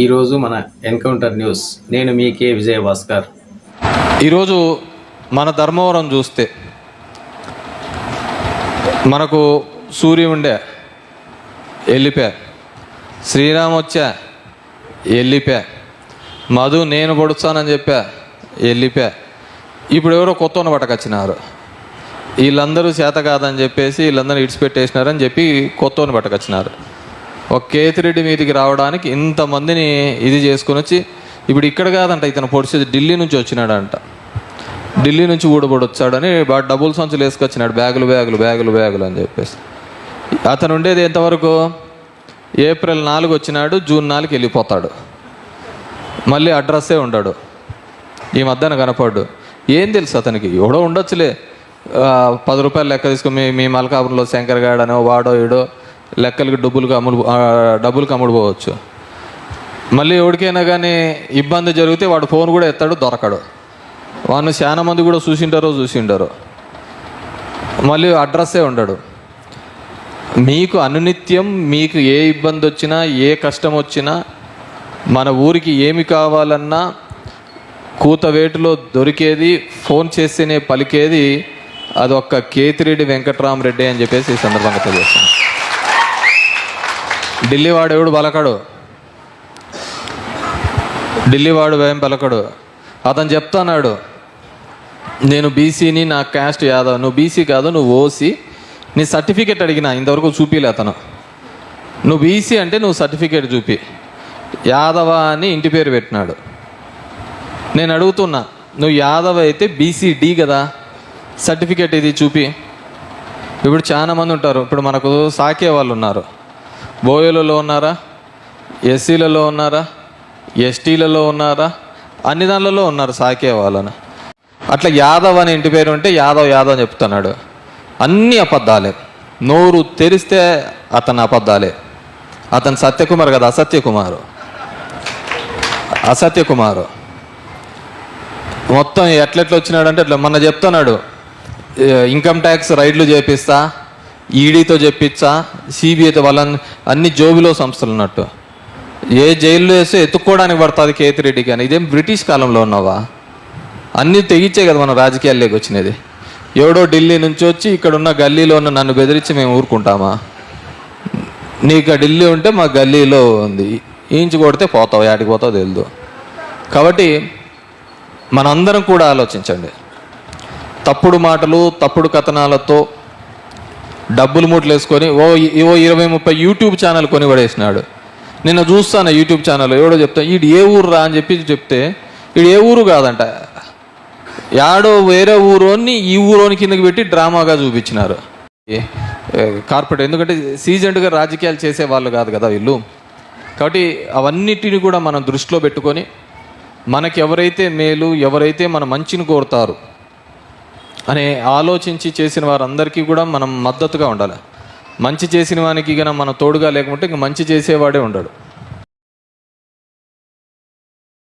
ఈరోజు మన encounter news. నేను మీ కే విజయ భాస్కర్ ఈరోజు మన ధర్మవరం చూస్తే మనకు సూర్యుండే ఎల్లిపే శ్రీరామ్ వచ్చా ఎల్లిపే మధు నేను పొడుస్తానని చెప్పా ఎల్లిపే ఇప్పుడు ఎవరో కొత్త పట్టకొచ్చినారు. వీళ్ళందరూ చేత కాదని చెప్పేసి వీళ్ళందరూ ఇడిచిపెట్టేసినారని చెప్పి కొత్త పట్టకొచ్చినారు. ఒక కేతిరెడ్డి మీదకి రావడానికి ఇంతమందిని ఇది చేసుకుని వచ్చి ఇప్పుడు ఇక్కడ కాదంట ఇతను పొడిచేది ఢిల్లీ నుంచి వచ్చినాడంట. ఢిల్లీ నుంచి ఊడబడి వచ్చాడని బాగా డబుల్ సంచులు వేసుకొచ్చినాడు. బ్యాగులు బ్యాగులు బ్యాగులు బ్యాగులు అని చెప్పేసి. అతను ఉండేది ఎంతవరకు? ఏప్రిల్ నాలుగు వచ్చినాడు జూన్ నాలుగు వెళ్ళిపోతాడు. మళ్ళీ అడ్రస్సే ఉండడు. ఈ మధ్యన కనపడ్డు. ఏం తెలుసు అతనికి? ఎవడో ఉండొచ్చులే. పది రూపాయలు లెక్క తీసుకుని మీ మీ మలకాపురంలో శంకర్ గాడనో వాడో ఈడో లెక్కలకు డబ్బులకు అమ్ముడు డబ్బులకు అమ్ముడుపోవచ్చు మళ్ళీ ఎవరికైనా కానీ ఇబ్బంది జరిగితే వాడు ఫోన్ కూడా ఎత్తాడు దొరకడు. వాడిని చాలా మంది కూడా చూసింటారో చూసింటారో మళ్ళీ అడ్రస్సే ఉండడు. మీకు అనునిత్యం మీకు ఏ ఇబ్బంది వచ్చినా ఏ కష్టం వచ్చినా మన ఊరికి ఏమి కావాలన్నా కూతవేటులో దొరికేది ఫోన్ చేస్తేనే పలికేది అదొక్క కేతిరెడ్డి వెంకట్రామరెడ్డి అని చెప్పేసి ఈ సందర్భంగా తెలియజేస్తాను ఢిల్లీ వాడు ఎవడు? బలకడు ఢిల్లీ వాడు ఏం పలకడు? అతను చెప్తున్నాడు నేను బీసీని నా క్యాస్ట్ యాదవ్. నువ్వు బీసీ కాదు నువ్వు ఓసీ. నీ సర్టిఫికేట్ అడిగినా ఇంతవరకు చూపిలే అతను. నువ్వు బీసీ అంటే నువ్వు సర్టిఫికేట్ చూపి. యాదవ అని ఇంటి పేరు పెట్టినాడు. నేను అడుగుతున్నా నువ్వు యాదవ్ అయితే బీసీడి కదా? సర్టిఫికేట్ ఇది చూపి. ఇప్పుడు చాలా మంది ఉంటారు. ఇప్పుడు మనకు సాకే వాళ్ళు ఉన్నారు. బోయోలలో ఉన్నారా? ఎస్సీలలో ఉన్నారా? ఎస్టీలలో ఉన్నారా? అన్ని దానిలలో ఉన్నారు సాకే వాళ్ళని. అట్లా యాదవ్ అని ఇంటి పేరు ఉంటే యాదవ్ యాదవ్ అని చెప్తున్నాడు. అన్ని అబద్ధాలే. నోరు తెరిస్తే అతను అబద్ధాలే. అతను సత్యకుమార్ కదా అసత్యకుమారు. అసత్యకుమారు. మొత్తం ఎట్లెట్లా వచ్చినాడంటే అట్లా మొన్న చెప్తున్నాడు ఇన్కమ్ ట్యాక్స్ రైడ్లు చేపిస్తా ఈడీతో చెప్పించా సిబిఐతో వాళ్ళని అన్ని జోబిలో సంస్థలు ఉన్నట్టు. ఏ జైల్లో వేస్తే ఎత్తుక్కోవడానికి పడుతుంది కేతిరెడ్డి కానీ. ఇదేం బ్రిటిష్ కాలంలో ఉన్నావా? అన్నీ తెగించే కదా మన రాజకీయాల్లోకి వచ్చినది. ఎవడో ఢిల్లీ నుంచి వచ్చి ఇక్కడ ఉన్న గల్లీలో ఉన్న నన్ను బెదిరించి మేము ఊరుకుంటామా? నీకు ఢిల్లీ ఉంటే మా గల్లీలో ఉంది. ఈంచి కొడితే పోతావు యాడికి పోతావు తెలియదు కాబట్టి మనందరం కూడా ఆలోచించండి. తప్పుడు మాటలు తప్పుడు కథనాలతో డబ్బులు మూటలు వేసుకొని ఓ ఓ ఇరవై ముప్పై యూట్యూబ్ ఛానల్ కొని పడేసినాడు నిన్న చూస్తాను యూట్యూబ్ ఛానల్ ఎవడో చెప్తా ఈడు ఏ ఊరు రా? అని చెప్పి చెప్తే ఈడు ఏ ఊరు కాదంట. యాడో వేరే ఊరోని ఈ ఊరోని కిందకి పెట్టి డ్రామాగా చూపించినారు. ఏ- కార్పొరేట్ ఎందుకంటే సీజెంట్గా రాజకీయాలు చేసే వాళ్ళు కాదు కదా వీళ్ళు. కాబట్టి అవన్నిటిని కూడా మనం దృష్టిలో పెట్టుకొని మనకి ఎవరైతే మేలు ఎవరైతే మన మంచిని కోరుతారు అనే ఆలోచించి చేసిన వారందరికీ కూడా మనం మద్దతుగా ఉండాలి. మంచి చేసిన వానికి గన మనం తోడుగా లేకుంటే ఇంక మంచి చేసేవాడే ఉండడు.